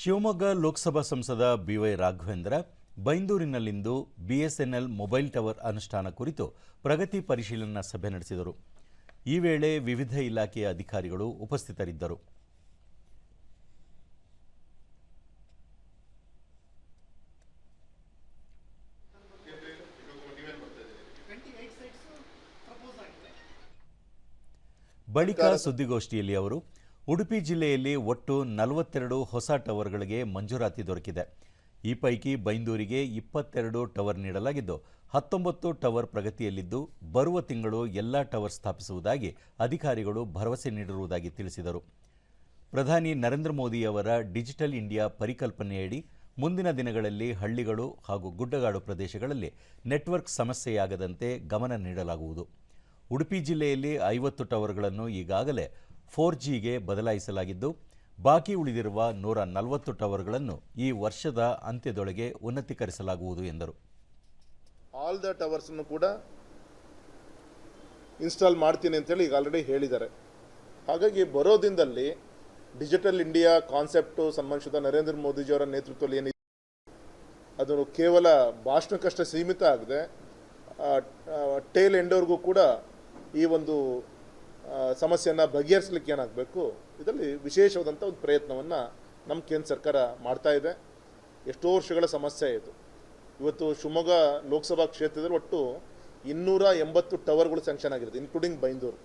ಶಿವಮೊಗ್ಗ ಲೋಕಸಭಾ ಸಂಸದ ಬಿವೈ ರಾಘವೇಂದ್ರ ಬೈಂದೂರಿನಲ್ಲಿಂದು BSNL mobile tower ಅನುಷ್ಠಾನ ಕುರಿತು ಪ್ರಗತಿ ಪರಿಶೀಲನಾ ಸಭೆ ನಡೆಸಿದರು. ಈ ವೇಳೆ ವಿವಿಧ ಇಲಾಖೆಯ ಅಧಿಕಾರಿಗಳು ಉಪಸ್ಥಿತರಿದ್ದರು. ಬಳಿಕ ಸುದ್ದಿಗೋಷ್ಠಿಯಲ್ಲಿ ಅವರು ಉಡುಪಿ ಜಿಲ್ಲೆಯಲ್ಲಿ ಒಟ್ಟು ನಲವತ್ತೆರಡು ಹೊಸ ಟವರ್ಗಳಿಗೆ ಮಂಜೂರಾತಿ ದೊರಕಿದೆ. ಈ ಪೈಕಿ ಬೈಂದೂರಿಗೆ ಇಪ್ಪತ್ತೆರಡು ಟವರ್ ನೀಡಲಾಗಿದ್ದು, ಹತ್ತೊಂಬತ್ತು ಟವರ್ ಪ್ರಗತಿಯಲ್ಲಿದ್ದು, ಬರುವ ತಿಂಗಳು ಎಲ್ಲ ಟವರ್ ಸ್ಥಾಪಿಸುವುದಾಗಿ ಅಧಿಕಾರಿಗಳು ಭರವಸೆ ನೀಡಿರುವುದಾಗಿ ತಿಳಿಸಿದರು. ಪ್ರಧಾನಿ ನರೇಂದ್ರ ಮೋದಿ ಅವರ ಡಿಜಿಟಲ್ ಇಂಡಿಯಾ ಪರಿಕಲ್ಪನೆಯಡಿ, ಮುಂದಿನ ದಿನಗಳಲ್ಲಿ ಹಳ್ಳಿಗಳು ಹಾಗೂ ಗುಡ್ಡಗಾಡು ಪ್ರದೇಶಗಳಲ್ಲಿ ನೆಟ್ವರ್ಕ್ ಸಮಸ್ಯೆಯಾಗದಂತೆ ಗಮನ ನೀಡಲಾಗುವುದು. ಉಡುಪಿ ಜಿಲ್ಲೆಯಲ್ಲಿ ಐವತ್ತು ಟವರ್ಗಳನ್ನು ಈಗಾಗಲೇ ಫೋರ್ ಜಿಗೆ ಬದಲಾಯಿಸಲಾಗಿದ್ದು, ಬಾಕಿ ಉಳಿದಿರುವ ನೂರ ನಲವತ್ತು ಟವರ್ಗಳನ್ನು ಈ ವರ್ಷದ ಅಂತ್ಯದೊಳಗೆ ಉನ್ನತೀಕರಿಸಲಾಗುವುದು ಎಂದರು. ಆಲ್ ದ ಟವರ್ಸನ್ನು ಕೂಡ ಇನ್ಸ್ಟಾಲ್ ಮಾಡ್ತೀನಿ ಅಂತೇಳಿ ಈಗ ಆಲ್ರೆಡಿ ಹೇಳಿದ್ದಾರೆ. ಹಾಗಾಗಿ ಬರೋ ದಿನದಲ್ಲಿ ಡಿಜಿಟಲ್ ಇಂಡಿಯಾ ಕಾನ್ಸೆಪ್ಟು ಸಂಬಂಧಿಸಿದ ನರೇಂದ್ರ ಮೋದಿಜಿಯವರ ನೇತೃತ್ವದಲ್ಲಿ ಏನಿದೆ, ಅದನ್ನು ಕೇವಲ ಭಾಷಣಕ್ಕಷ್ಟೇ ಸೀಮಿತ ಆಗದೆ ಟೇಲ್ ಎಂಡೋರ್ಗೂ ಕೂಡ ಈ ಒಂದು ಸಮಸ್ಯೆಯನ್ನು ಬಗೆಹರಿಸಲಿಕ್ಕೆ ಏನಾಗಬೇಕು? ಇದರಲ್ಲಿ ವಿಶೇಷವಾದಂಥ ಒಂದು ಪ್ರಯತ್ನವನ್ನು ನಮ್ಮ ಕೇಂದ್ರ ಸರ್ಕಾರ ಮಾಡ್ತಾ ಇದೆ. ಎಷ್ಟೋ ವರ್ಷಗಳ ಸಮಸ್ಯೆ ಇದು. ಇವತ್ತು ಶಿವಮೊಗ್ಗ ಲೋಕಸಭಾ ಕ್ಷೇತ್ರದಲ್ಲಿ ಒಟ್ಟು ಇನ್ನೂರ ಎಂಬತ್ತು ಟವರ್ಗಳು ಸ್ಯಾಂಕ್ಷನ್ ಆಗಿರುತ್ತೆ ಇನ್ಕ್ಲೂಡಿಂಗ್ ಬೈಂದೂರು